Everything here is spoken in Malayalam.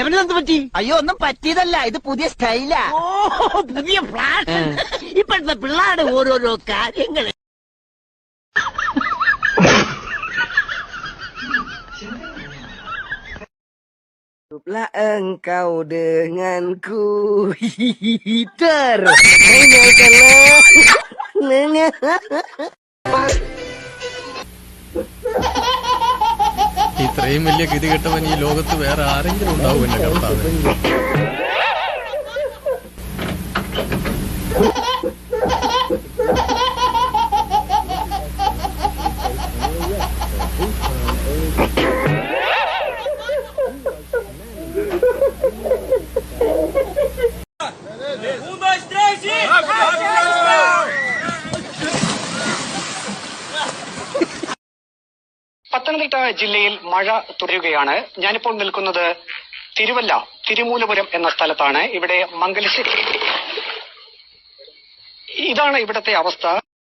എവനെന്ത് പറ്റി? അയ്യോ ഒന്നും പറ്റിയതല്ല. ഇത് പുതിയ സ്റ്റൈലാ. ഓ പുതിയ ഫ്ലാഷ് ഇപ്പോഴത്തെ പിള്ളേരുടെ ഓരോരോ കാര്യങ്ങൾ Hiduplah engkau denganku Hider Menyakanlah ഇത്രയും വലിയ ഗതി കെട്ടവൻ ഈ ലോകത്ത് വേറെ ആരെങ്കിലും ഉണ്ടാവും എന്നെ കർത്താവ്. പത്തനംതിട്ട ജില്ലയിൽ മഴ തുടരുകയാണ്. ഞാനിപ്പോൾ നിൽക്കുന്നത് തിരുവല്ല തിരുമൂലപുരം എന്ന സ്ഥലത്താണ്. ഇവിടെ മംഗലശ്ശേരി. ഇതാണ് ഇവിടത്തെ അവസ്ഥ.